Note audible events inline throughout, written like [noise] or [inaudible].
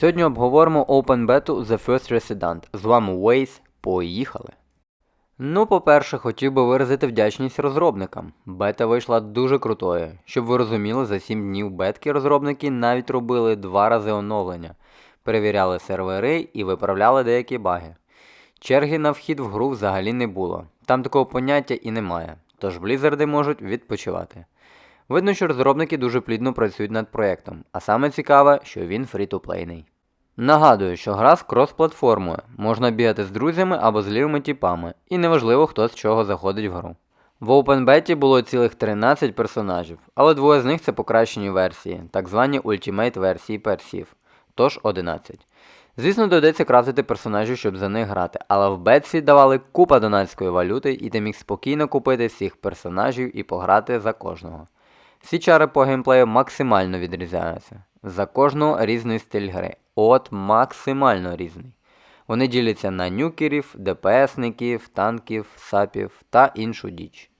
Сьогодні обговоримо Open Beta The First Resident. З вами Waze. Поїхали! Ну, по-перше, хотів би виразити вдячність розробникам. Бета вийшла дуже крутою. Щоб ви розуміли, за 7 днів бетки розробники навіть робили два рази оновлення, перевіряли сервери і виправляли деякі баги. Черги на вхід в гру взагалі не було. Там такого поняття і немає, тож блізарди можуть відпочивати. Видно, що розробники дуже плідно працюють над проєктом, а саме цікаве, що він фрі-то-плейний. Нагадую, що гра з крос-платформою, можна бігати з друзями або з лівими тіпами, і неважливо, хто з чого заходить в гру. В OpenBeta було цілих 13 персонажів, але двоє з них це покращені версії, так звані Ultimate версії персів, тож 11. Звісно, доведеться крафтити персонажів, щоб за них грати, але в бетсі давали купа донатської валюти, і ти міг спокійно купити всіх персонажів і пограти за кожного. Всі чари по геймплею максимально відрізняються. За кожного різний стиль гри. От максимально різний. Вони діляться на нюкерів, ДПСників, танків, сапів та іншу діч.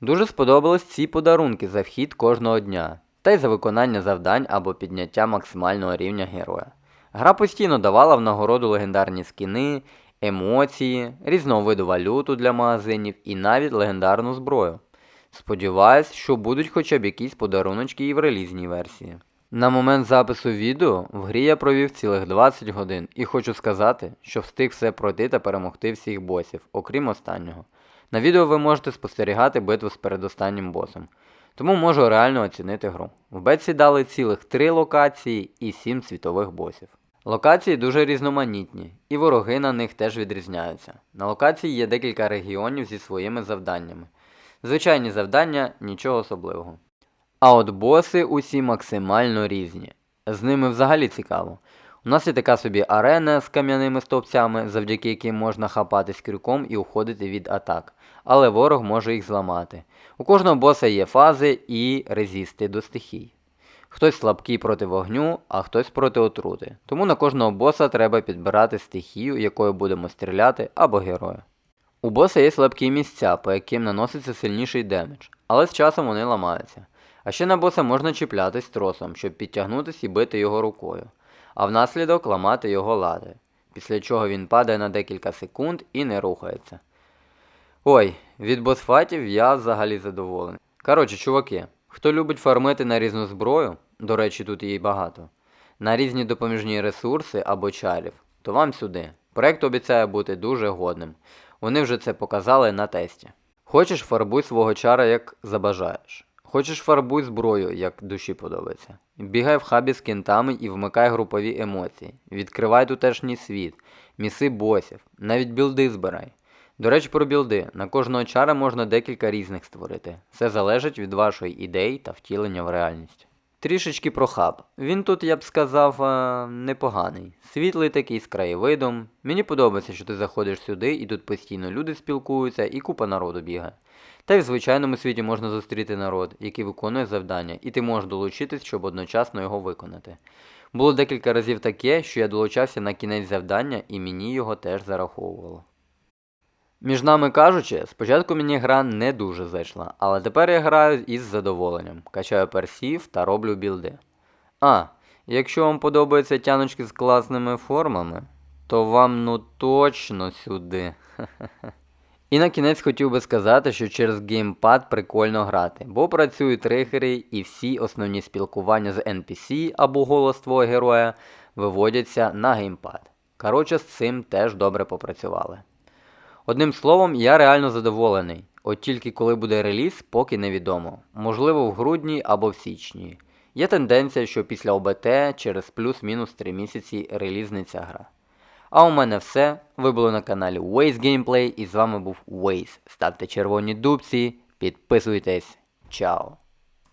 Дуже сподобались ці подарунки за вхід кожного дня, та й за виконання завдань або підняття максимального рівня героя. Гра постійно давала в нагороду легендарні скіни, емоції, різного виду валюту для магазинів і навіть легендарну зброю. Сподіваюсь, що будуть хоча б якісь подаруночки і в релізній версії. На момент запису відео в грі я провів цілих 20 годин і хочу сказати, що встиг все пройти та перемогти всіх босів, окрім останнього. На відео ви можете спостерігати битву з передостаннім босом, тому можу реально оцінити гру. В бетсі дали цілих 3 локації і 7 світових босів. Локації дуже різноманітні, і вороги на них теж відрізняються. На локації є декілька регіонів зі своїми завданнями. Звичайні завдання нічого особливого. А от боси усі максимально різні. З ними взагалі цікаво. У нас є така собі арена з кам'яними стовпцями, завдяки яким можна хапатись крюком і уходити від атак, але ворог може їх зламати. У кожного боса є фази і резисти до стихій. Хтось слабкий проти вогню, а хтось проти отрути. Тому на кожного боса треба підбирати стихію, якою будемо стріляти, або героя. У боса є слабкі місця, по яким наноситься сильніший демедж, але з часом вони ламаються. А ще на боса можна чіплятись тросом, щоб підтягнутися і бити його рукою, а внаслідок ламати його лади, після чого він падає на декілька секунд і не рухається. Ой, від босфайтів я взагалі задоволений. Коротше, чуваки, хто любить фармити на різну зброю, до речі, тут її багато, на різні допоміжні ресурси або чарів, то вам сюди. Проект обіцяє бути дуже годним. Вони вже це показали на тесті. Хочеш фарбуй свого чара як забажаєш. Хочеш фарбуй зброю, як душі подобається. Бігай в хабі з кентами і вмикай групові емоції. Відкривай тутешній світ, міси босів, навіть білди збирай. До речі, про білди. На кожного чара можна декілька різних створити. Все залежить від вашої ідеї та втілення в реальність. Трішечки про хаб. Він тут, я б сказав, е, непоганий. Світлий такий з краєвидом. Мені подобається, що ти заходиш сюди і тут постійно люди спілкуються і купа народу бігає. Та й в звичайному світі можна зустріти народ, який виконує завдання, і ти можеш долучитись, щоб одночасно його виконати. Було декілька разів таке, що я долучався на кінець завдання і мені його теж зараховувало. Між нами кажучи, спочатку мені гра не дуже зайшла, але тепер я граю із задоволенням, качаю персів та роблю білди. А, якщо вам подобаються тяночки з класними формами, то вам ну точно сюди. [laughs] І на кінець хотів би сказати, що через геймпад прикольно грати, бо працюють тригери і всі основні спілкування з NPC або голос твого героя виводяться на геймпад. Коротше, з цим теж добре попрацювали. Одним словом, я реально задоволений. От тільки коли буде реліз, поки невідомо. Можливо, в грудні або в січні. Є тенденція, що після ОБТ через плюс-мінус 3 місяці релізниться гра. А у мене все. Ви були на каналі Waze Gameplay і з вами був Waze. Ставте червоні дубці, підписуйтесь. Чао!